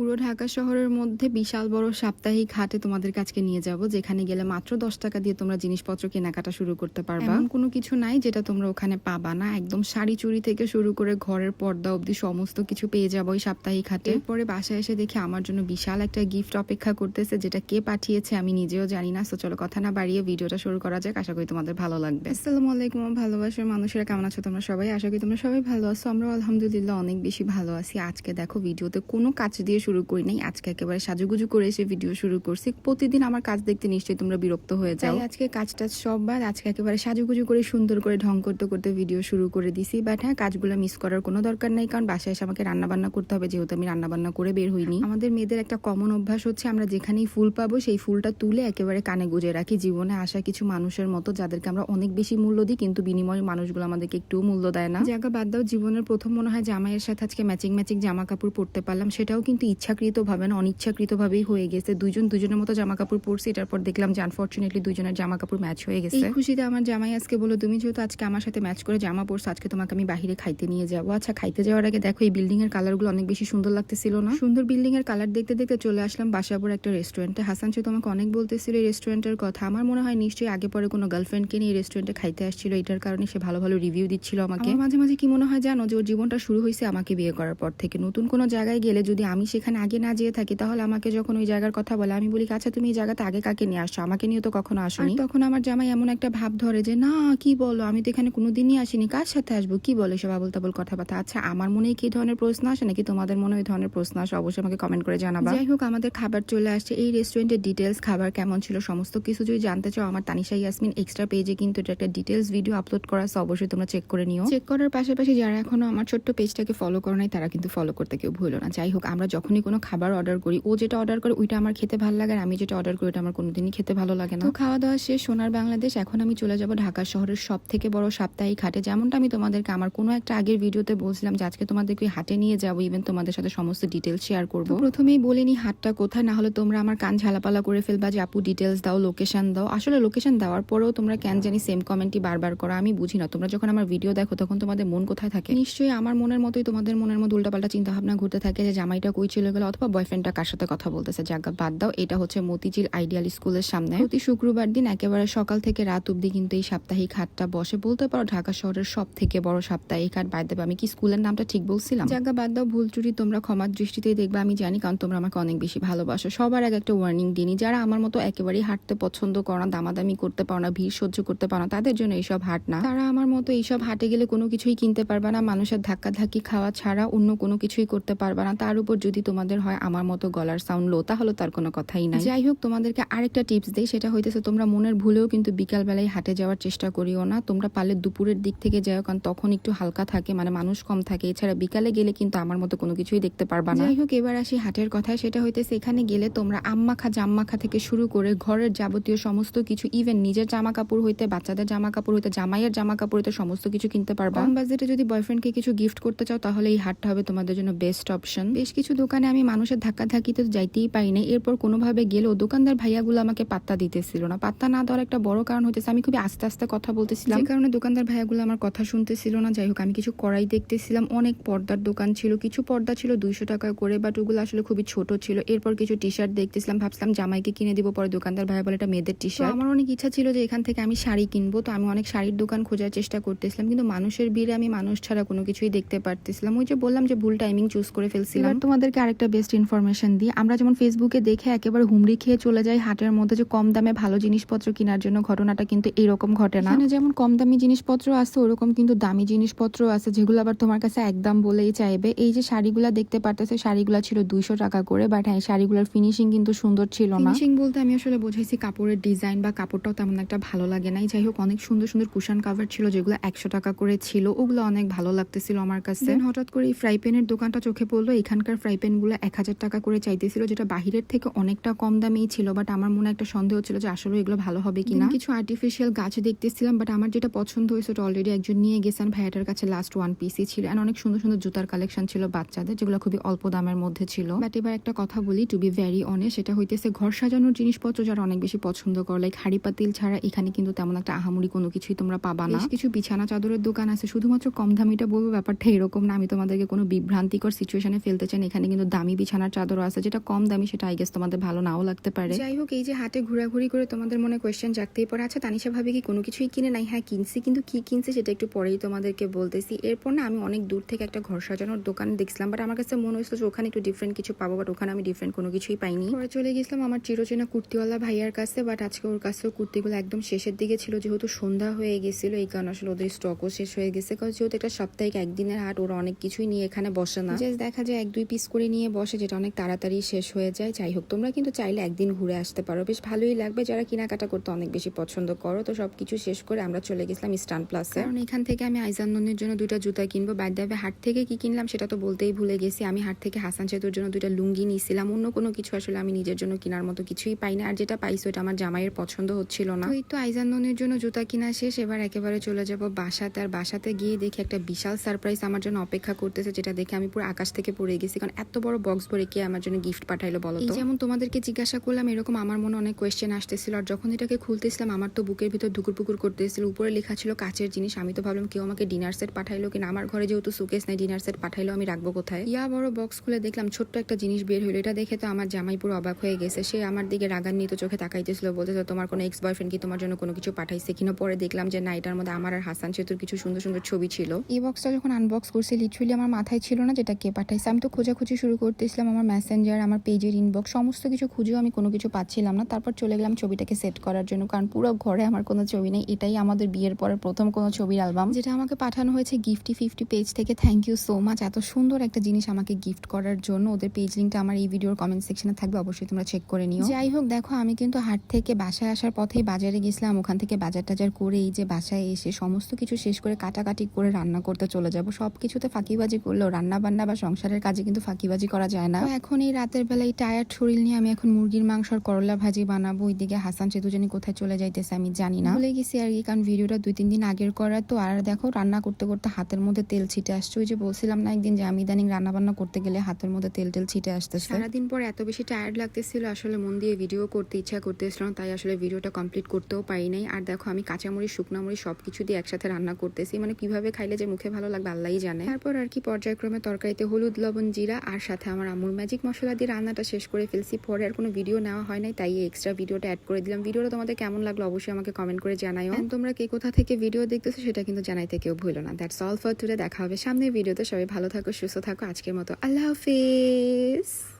পুরো ঢাকা শহরের মধ্যে বিশাল বড় সাপ্তাহিক হাটে তোমাদের কাছকে নিয়ে যাব যেখানে গেলে মাত্র দশ টাকা দিয়ে তোমরা জিনিসপত্র কেনাকাটা শুরু করতে পারবা। এমন কোনো কিছু নাই যেটা তোমরা ওখানে পাবা না। একদম শাড়ি চুরি থেকে শুরু করে ঘরের পর্দা অবধি সমস্ত কিছু পেয়ে যাব ওই সাপ্তাহিক হাটে। পরে বাসায় এসে দেখি আমার জন্য বিশাল একটা গিফট অপেক্ষা করতেছে যেটা কে পাঠিয়েছে আমি নিজেও জানি না। তো চলো কথা না বাড়িয়ে ভিডিওটা শুরু করা যাক। আশা করি তোমাদের ভালো লাগবে। আসসালামু আলাইকুম ভালোবাসার মানুষেরা কেমন আছো তোমরা সবাই? আশা করি তোমরা সবাই ভালো আছো। আমরা আলহামদুলিল্লাহ অনেক বেশি ভালো আছি। আজকে দেখো ভিডিওতে কোনো কাজ দিয়ে শুরু করি নাই। আজকে একেবারে সাজুগুজু করে এসে ভিডিও শুরু করছি। প্রতিদিন আমার কাজ দেখতে নিশ্চয়ই তোমরা বিরক্ত হয়ে যাও। আজকে কাজটা সব বাদ আজকে একেবারে সাজুগুজু করে সুন্দর করে ঢং করতে করতে ভিডিও শুরু করে দিছি। বাট হ্যাঁ কাজগুলো মিস করার কোনো দরকার নাই কারণ বাসায় এসে আমাকে রান্নাবান্না করতে হবে যেহেতু আমি রান্নাবান্না করে বের হইনি। আমাদের মেয়েদের একটা কমন অভ্যাস হচ্ছে আমরা যেখানেই ফুল পাবো সেই ফুলটা তুলে একেবারে কানে গুজে রাখি। জীবনে আসা কিছু মানুষের মতো যাদেরকে আমরা অনেক বেশি মূল্য দিই কিন্তু বিনিময়ে মানুষগুলো আমাদেরকে একটু মূল্য দেয় না। জায়গা বাদ দাও জীবনের প্রথম মনে হয় জামাইয়ের সাথে আজকে ম্যাচিং ম্যাচিং জামা কাপড় পরতে পারলাম সেটাও কিন্তু ইচ্ছাকৃত ভাবে না অনিচ্ছাকৃত ভাবেই হয়ে গেছে। দুজন দুজনের মতো জামা কাপড় পরছি এটার পর দেখলাম যে আনফর্চুনেটলি দুজনের জামা কাপড় ম্যাচ হয়ে গেছে। এই খুশিতে আমার জামাই আজকে বলো তুমি যেহেতু আজকে আমার সাথে ম্যাচ করে জামা পরছো আজকে তোমাকে আমি বাহিরে খাইতে নিয়ে যাব। আচ্ছা খাইতে যাওয়ার আগে দেখো এই বিল্ডিং এর কালারগুলো অনেক বেশি সুন্দর লাগতেছিল না? সুন্দর বিল্ডিং এর কালার দেখতে দেখতে চলে আসলাম বাসাপুর একটা রেস্টুরেন্টে হাসান সে তোমাকে অনেক বলতেছিল এই রেস্টুরেন্টের কথা। আমার মনে হয় নিশ্চয়ই আগে পরে কোনো গার্লফ্রেন্ডকে নিয়ে রেস্টুরেন্টে খাইতে আসছিল এটার কারণে সে ভালো ভালো রিভিউ দিচ্ছিল আমাকে। মাঝে মাঝে কি মনে হয় জানো যে ওর জীবনটা শুরু হয়েছে আমাকে বিয়ে করার পর থেকে। নতুন কোনো জায়গায় গেলে যদি আমি সেখানে আগে না যেয়ে থাকি তাহলে আমাকে যখন ওই জায়গার কথা বলে আমি বলি আচ্ছা তুমি এই জায়গাতে আগে কাকে নিয়ে আসছো? আমাকে নিয়ে তো কখনো আসোনি। তখন আমার জামাই এমন একটা ভাব ধরে যে না কি বলো? আমি তো এখানে কোনোদিনই আসিনি। কার সাথে আসব? কি বলে সব আবল তাবল কথাবার্তা? আচ্ছা আমার মনে কি ধরনের প্রশ্ন আসে নাকি তোমাদের মনে ওই ধরনের প্রশ্ন আসে? অবশ্যই আমাকে কমেন্ট করে জানাবা। যাই হোক আমাদের খাবার চলে আসছে। এই রেস্টুরেন্টের ডিটেলস খাবার কেমন ছিল সমস্ত কিছু যদি জানতে চাও আমার তানিশা ইয়াসমিন এক্সট্রা পেজে কিন্তু এটা একটা ডিটেলস ভিডিও আপলোড করা আছে অবশ্যই তোমরা চেক করে নিও। চেক করার পাশাপাশি যারা এখনও আমার ছোট্ট পেজটাকে ফলো করো নাই তারা কিন্তু ফলো করতে কেউ ভুলো না। যাই হোক আমরা যখনই কোনো খাবার অর্ডার করি ও যেটা অর্ডার করে ওইটা আমার খেতে ভালো লাগে আর আমি যেটা অর্ডার করি ওটা আমার কোনোদিনই খেতে ভালো লাগে না। তো খাওয়া দাওয়া শেষ সোনার বাংলাদেশ এখন আমি চলে যাব ঢাকা শহরের সব থেকে বড় সাপ্তাহিক হাটে। যেমনটা আমি তোমাদেরকে আমার কোনো একটা আগের ভিডিওতে বলছিলাম যে আজকে তোমাদেরকে হাটে নিয়ে যাব ইভেন তোমাদের সাথে সমস্ত ডিটেলস শেয়ার করব। প্রথমেই বলিনি হাটটা কোথায় না হলে তোমরা আমার কান ঝালাপালা করে ফেলবা যে আপু ডিটেলস দাও লোকেশন দাও। আসলে লোকেশন দেওয়ার পরেও তোমরা কেন জানি সেম কমেন্টই বারবার করো আমি বুঝি না। তোমরা যখন আমার ভিডিও দেখো তখন তোমাদের মন কোথায় থাকে? নিশ্চয়ই আমার মনের মতোই তোমাদের মনের মধ্যে উল্টাপাল্টা চিন্তা ভাবনা ঘুরতে থাকে যে জামাইটা কই চলে গেল অথবা বয়ফ্রেন্ডটা কার সাথে কথা বলতেছে জায়গা বাদ দাও এটা হচ্ছে মতিঝিল আইডিয়াল স্কুলের সামনে। প্রতি শুক্রবার দিন একেবারে সকাল থেকে রাত অব্দি কিন্তু এই সাপ্তাহিক হাটটা বসে। বলতে পারো ঢাকা শহরের সব থেকে বড় সাপ্তাহিক হাট। বাদ দেবে আমি কি স্কুলের নামটা ঠিক বলছিলাম? জায়গা বাদ দাও ভুল চুরি তোমরা ক্ষমার দৃষ্টিতেই দেখবে আমি জানি কারণ তোমরা আমাকে অনেক বেশি ভালোবাসো। সবার আগে একটা ওয়ার্নিং দিনই যারা আমার মতো একেবারেই হাঁটতে পছন্দ করো না দামাদামি করতে পারো না ভিড় সহ্য করতে পারো না তাদের জন্য এইসব হাট না। তারা আমার মতো এইসব হাটে গেলে কোনো কিছুই কিনতে পারবে না মানুষের ধাক্কা ধাক্কি খাওয়া ছাড়া অন্য কোনো কিছুই করতে পারবে না। তার উপর যদি তোমাদের হয় আমার মতো গলার সাউন্ড লো তাহলে তার কোনো কথাই নাই। যাই হোক তোমাদেরকে আরেকটা টিপস দেই সেটা হইতেছে তোমরা মনের ভুলেও কিন্তু বিকালবেলায় হাটে যাওয়ার চেষ্টা করিও না। তোমরা পারলে দুপুরের দিক থেকে যাও কারণ তখন একটু হালকা থাকে মানে মানুষ কম থাকে। এছাড়া বিকালে গেলে কিন্তু আমার মতো কোনো কিছুই দেখতে পারবা না। যাই হোক এবার আসি হাটের কথায় সেটা হইতেছে এখানে গেলে তোমরা আম্মাখা জাম্মাখা থেকে শুরু করে ঘরের যাবতীয় সমস্ত কিছু ইভেন নিজের জামা কাপড় হইতে বাচ্চাদের জামা কাপড় হইতে জামাইয়ের জামা কাপড় হইতে সমস্ত কিছু কিনতে পারবা। কম বাজেটে যদি বয়ফ্রেন্ডকে কিছু গিফট করতে চাও তাহলে এই হাটটা হবে তোমাদের জন্য বেস্ট অপশন বেশ কিছু দোকানে আমি মানুষের ধাক্কা ধাক্কিতে যাইতেই পারি না এরপর কোনোভাবে গেলেও দোকানদার ভাইয়াগুলো আমাকে পাত্তা দিতেছিল না। পাত্তা না দেওয়ার একটা বড় কারণ হতেছে আমি খুবই আস্তে আস্তে কথা বলতেছিলাম। যে কারণে দোকানদার ভাইয়াগুলো আমার কথা শুনতেছিল না যাই হোক আমি কিছু করাই দেখতেছিলাম। অনেক পর্দার দোকান ছিল কিছু পর্দা ছিল দুইশো টাকা করে বাট ওগুলো আসলে খুবই ছোট ছিল। এরপর কিছু টি শার্ট দেখতেছিলাম ভাবছিলাম জামাইকে কিনে দিব পরে দোকানদার ভাইয়া বলে এটা মেয়েদের টি শার্ট আমার অনেক ইচ্ছা ছিল যে এখান থেকে আমি শাড়ি কিনবো তো আমি অনেক শাড়ির দোকান খোঁজার চেষ্টা করতেছিলাম কিন্তু মানুষের ভিড়ে আমি মানুষ ছাড়া কোনো কিছুই দেখতে পারতেছিলাম। ওই যে বললাম যে ভুল টাইমিং চুজ করে ফেলছিলাম। তোমাদেরকে আরেকটা বেস্ট ইনফরমেশন দিই। আমরা যেমন ফেসবুকে দেখে একেবারে হুমড়ি খেয়ে চলে যাই হাটের মধ্যে যে কম দামে ভালো জিনিসপত্র কেনার জন্য ঘটনাটা কিন্তু এরকম ঘটে না। যেমন কম দামি জিনিসপত্র আছে ওরকম কিন্তু দামি জিনিসপত্র আছে যেগুলো আবার তোমার কাছে একদম বলেই চাইবে। এই যে শাড়িগুলা দেখতে পারতেছে শাড়িগুলা ছিল দুইশো টাকা করে বাট হ্যাঁ শাড়িগুলোর ফিনিশিং কিন্তু সুন্দর ছিল না। ফিনিশিং বলতে আমি আসলে বোঝাইছি কাপড়ের ডিজাইন বা কাপড়টাও তেমন একটা ভালো লাগে নাই। যাই হোক অনেক সুন্দর সুন্দর কুশন কাভার ছিল যেগুলো একশো টাকা করে ছিল ওগুলো অনেক ভালো লাগতেছিল আমার কাছে। হঠাৎ করে এই ফ্রাই প্যানের দোকানটা চোখে পড়ল এখানকার ফ্রাই প্যান গুলো এক হাজার টাকা করে চাইতেছিল যেটা বাহিরের থেকে অনেকটা কম দামেই ছিল বাট আমার মনে একটা সন্দেহ ছিল যে আসলে এগুলো ভালো হবে কিনা। কিছু আর্টিফিশিয়াল গাছ দেখতেছিলাম বাট আমার যেটা পছন্দ হয়েছে ওটা অলরেডি একজন নিয়ে গেছেন ভাইয়াটার কাছে লাস্ট ওয়ান পিসই ছিল। And অনেক সুন্দর সুন্দর জুতার কালেকশন ছিল বাচ্চাদের যেগুলো খুবই অল্প দামের মধ্যে ছিল। বাট এবার একটা কথা বলি টু বি ভ্যারি অনেস্ট সেটা হইতেছে ঘর সাজানোর জিনিসপত্র যারা অনেক বেশি পছন্দ করে লাইক হাড়ি পাতিল ছাড়া এখানে কিন্তু তেমন একটা আহামরি কোনো কিছুই তোমরা পাবা না। কিছু বিছানা চাদরের দোকান আছে শুধুমাত্র কম দামিটা বলব ব্যাপারটা এরকম না। আমি তোমাদেরকে কোনো বিভ্রান্তিকর সিচুয়েশনে ফেলতে চাই এখানে কিন্তু দামি বিছানার চাদরও আছে যেটা কম দামি সেটা আই গেস তোমাদের ভালো নাও লাগতে পারে। যাই হোক এই যে হাটে ঘোরাঘুরি করে তোমাদের মনে কোয়েশ্চেন জাগতেই পড়ে। আচ্ছা তানিশা ভাবে কি কোনো কিছুই কিনে নাই? হ্যাঁ কিনছি কিন্তু কি কিনছে সেটা একটু পরেই তোমাদেরকে বলতেছি। এরপর না আমি অনেক দূর থেকে একটা ঘর সাজানোর দোকান দেখছিলাম বাট আমার কাছে মনে হয়েছিল যে ওখানে একটু ডিফারেন্ট কিছু পাবো বাট ওখানে আমি ডিফারেন্ট কোনো কিছুই পাইনি। পরে চলে গেছিলাম আমার চিরচেনা কুর্তিওয়ালা ভাইয়ার কাছে বাট আজকে ওর কাছেও কুর্তিগুলো একদম শেষের দিকে ছিল যেহেতু সন্ধ্যা হয়ে গেছিল এই কারণে আসলে ওদের স্টকও শেষ হয়ে গেছে। কারণ যেহেতু একটা সাপ্তাহিক একদিনের হাট ওরা অনেক কিছুই নিয়ে এখানে বসে না। জাস্ট দেখা যায় এক দুই পিস করে নিয়ে বসে যেটা অনেক তাড়াতাড়ি শেষ হয়ে যায় যাই হোক। তোমরা কিন্তু চাইলে একদিন ঘুরে আসতে পারো। বেশ ভালোই লাগবে। যারা কেনাকাটা করতে অনেক বেশি পছন্দ করো তো সব কিছু শেষ করে আমরা চলে গেছিলাম স্টান প্লাসে কারণ এখান থেকে আমি আইজানননের জন্য দুইটা জুতা কিনবো। বাদ দেবে হাট থেকে কি কিনলাম সেটা তো বলতেই ভুলে গেছি। আমি হাট থেকে হাসান সেতুর জন্য দুইটা লুঙ্গি নিয়েছিলাম। অন্য কোনো কিছু আসলে আমি নিজের জন্য কেনার মতো কিছুই পাই না। আর যেটা পাইছি ওটা আমার জামাইয়ের পছন্দ হচ্ছিল না। ওই তো আইজানননের জন্য জুতা কিনা শেষ। এবার একেবারে চলে যাব বাসাতে। আর বাসাতে গিয়ে দেখি একটা বিশাল সারপ্রাইজ আমার জন্য অপেক্ষা করতেছে যেটা দেখে আমি পুরো আকাশ থেকে পড়ে গেছি। কারণ এত বড় বক্স ভরে কে আমার জন্য গিফট পাঠাইলো বলো এই যেমন তোমাদেরকে জিজ্ঞাসা করলাম এরকম আমার মনে অনেক কোয়েশ্চেন আসতেছিল আর যখন এটাকে খুলতেছিলাম আমার তো বুকের ভিতর ধুকুর পুকুর করতেছিল। উপরে লেখা ছিল কাচের জিনিস আমি তো ভাবলাম কেউ আমাকে ডিনার সেট পাঠাইলো কিনা। আমার ঘরে যেহেতু সুকেস নাই ডিনার সেট পাঠাইলো আমি রাখব কোথায়? ইয়া বড় বক্স খুলে দেখলাম ছোট্ট একটা জিনিস বের হলো এটা দেখে তো আমার জামাই পুরো অবাক হয়ে গেছে। সে আমার দিকে রাগান্বিত চোখে তাকাইতেছিল বলতেছে তোমার কোনো এক্স বয়ফ্রেন্ড কি তোমার জন্য কোনো কিছু পাঠাইছে কিনা? পরে দেখলাম যে না এটার মধ্যে আমার আর হাসান সেতুর কিছু সুন্দর সুন্দর ছবি ছিল। এই বক্সটা যখন আনবক্স করছি লিচুয়ালি আমার মাথায় ছিল না যেটা কে পাঠাইছে। আমি তো খোঁজাখুঁজি শুরু করতেছিলাম আমার মেসেঞ্জার আমার পেজের ইনবক্স সমস্ত কিছু খুঁজেও আমি কোনো কিছু পাচ্ছিলাম না। তারপর চলে গেলাম ছবিটাকে সেট করার জন্য, কারণ পুরো ঘরে আমার কোনো ছবি নেই। এটাই আমাদের বিয়ের পরের প্রথম কোনো ছবির অ্যালবাম যেটা আমাকে পাঠানো হয়েছে গিফটি ফিফটি পেজ থেকে। থ্যাংক ইউ সো মাচ এত সুন্দর একটা জিনিস আমাকে গিফট করার জন্য। ওদের পেজ লিঙ্কটা আমার এই ভিডিওর কমেন্ট সেকশনে থাকবে। অবশ্যই তোমরা চেক করে নিও। যাই হোক, দেখো, আমি কিন্তু হাট থেকে বাসায় আসার পথেই বাজারে গেছিলাম। ওখান থেকে বাজার টাজার করে এই যে বাসায় এসে সমস্ত কিছু শেষ করে কাটাকাটি করে রান্না করতে চলে যাব। সব কিছুতে ফাঁকিবাজি করলেও রান্না বান্না বা সংসারের কাজে কিন্তু ফাঁকিবাজি করা যায় না। এখন এই রাতের বেলায় টায়ার্ড শরীর নিয়ে আমি এখন মুরগির মাংস আর করলা ভাজি বানাবো। ওইদিকে হাসান সে দুজনে কোথায় চলে যাইতেছে আমি জানি না। ভুলে গেছি আর কি কারণ ভিডিওটা দুই তিন দিন আগের করা। তো আর দেখো রান্না করতে করতে হাতের মধ্যে তেল ছিটে আসছে। ওই যে বলছিলাম না একদিন যে আমি ইদানিং রান্না বান্না করতে গেলে হাতের মধ্যে তেল টেল ছিটে আসতেছে। সারাদিন পর এত বেশি টায়ার্ড লাগতেছিল আসলে মন দিয়ে ভিডিও করতে ইচ্ছা করতেছিল তাই আসলে ভিডিওটা কমপ্লিট করতেও পারি নাই। আর দেখো আমি কাঁচামরিচ শুকনামরিচ সবকিছু দিয়ে একসাথে রান্না করতেছি। মানে কীভাবে খাইলে যে মুখে ভালো লাগবে আল্লাহই জানে। তারপর আর কি পর্যায়ক্রমে তরকারিতে হলুদ লবণ জিরা আর সাথে আমার আমুর ম্যাজিক মশলা দিয়ে রান্নাটা শেষ করে ফেলছি। পরে আর কোনো ভিডিও নেওয়া হয় নাই তাই এক্সট্রা ভিডিওটা অ্যাড করে দিলাম। ভিডিওটা তোমাদের কেমন লাগল অবশ্যই আমাকে কমেন্ট করে জানাই এবং তোমরা কে কোথা থেকে ভিডিও দেখতেছো সেটা কিন্তু জানাইতে কেউ ভুলো না। দ্যাটস অল ফর টুডে দেখা হবে সামনের ভিডিওতে সবাই ভালো থাকো সুস্থ থাকো। আজকের মতো আল্লাহ হাফিজ।